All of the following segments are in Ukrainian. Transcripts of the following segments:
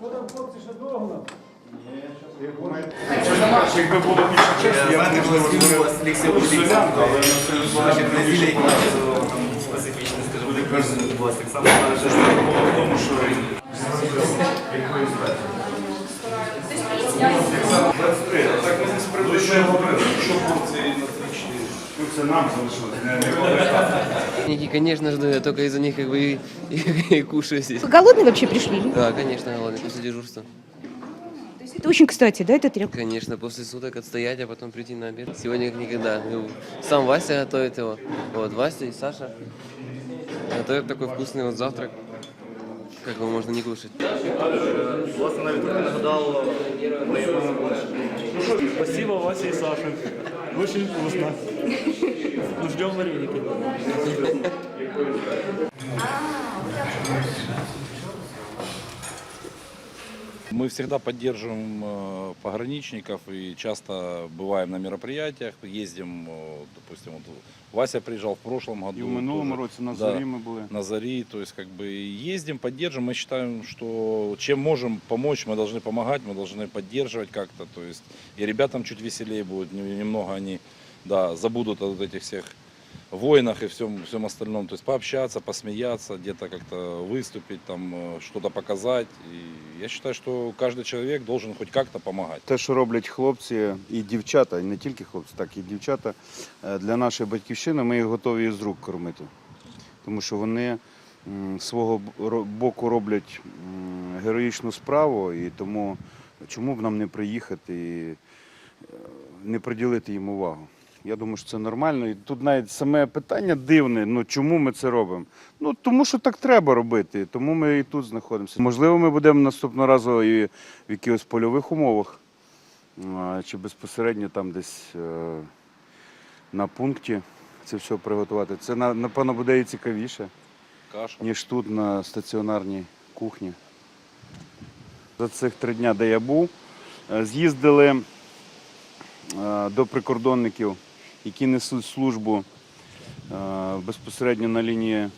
Що там хлопці ще довго? Ні, що Якби було більше часу, я б можливо говорив селян, але Значить, неділя якась там специфічна, скажімо, для кожного відбулася так само. але ж в тому, що 23, а так ми з приводу, що я говорив, що порції на 3-4. Ну це нам залишилось, не не говорити. Ники, конечно же, я только из-за них как бы и, и, и кушаю здесь. Вы голодные вообще пришли? Да, конечно, голодный после дежурства. Это очень кстати, да, это требует? Конечно, после суток отстоять, а потом прийти на обед. Сегодня как никогда. Ну, Сам Вася готовит его. Вот, Вася и Саша готовят такой вкусный вот завтрак. Как его можно не кушать. Власне, навіть трохи нагадало приємно. Спасибо, Вася и Саша. Очень вкусно. Ну, ждем вареники. Мы всегда поддерживаем э, пограничников и часто бываем на мероприятиях, ездим, э, допустим, вот Вася приезжал в прошлом году. І в минулому тоже. році на Да. зорі ми були. на Зари, то есть как бы ездим, поддерживаем. Мы считаем, что чем можем помочь, мы должны помогать, мы должны поддерживать как-то. То есть и ребятам чуть веселее будет, не- немного они да, забудут о вот этих всех войнах и всем, всем остальном. То есть пообщаться, посмеяться, где-то как-то выступить, там э, что-то показать. И я считаю, что каждый человек должен хоть как-то помогать. Те, що роблять хлопці і дівчата, і не тільки хлопці, так і дівчата е, для нашої батьківщини, ми їх готові з рук кормити. Тому що вони м, з свого б- ро- боку роблять м, героїчну справу, і тому чому б нам не приїхати і е, не приділити їм увагу. Я думаю, що це нормально. І тут навіть саме питання дивне, ну чому ми це робимо? Ну тому що так треба робити, тому ми і тут знаходимося. Можливо, ми будемо наступного разу і в якихось польових умовах, чи безпосередньо там десь е, на пункті це все приготувати. Це напевно буде і цікавіше, Каша. ніж тут на стаціонарній кухні. За цих три дні, де я був, е, з'їздили е, до прикордонників, які несуть службу е, безпосередньо на лінії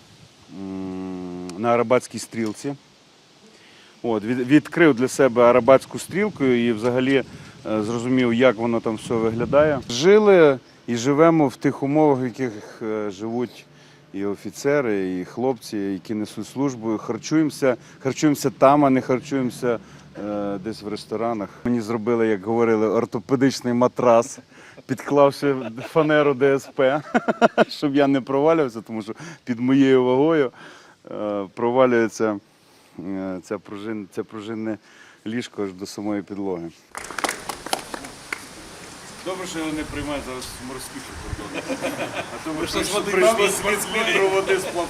на Арабатській стрілці. От, відкрив для себе арабатську стрілку і взагалі е, зрозумів, як воно там все виглядає. Жили і живемо в тих умовах, в яких е, живуть і офіцери, і хлопці, які несуть службу. Харчуємося, харчуємося там, а не харчуємося десь в ресторанах. Мені зробили, як говорили, ортопедичний матрас, підклавши фанеру ДСП, щоб я не провалювався, тому що під моєю вагою е, провалюється е, це, пружин, це пружинне ліжко аж до самої підлоги. Добре, що його не приймають зараз морські прикордони. А то ми прийшли з літру води сплав.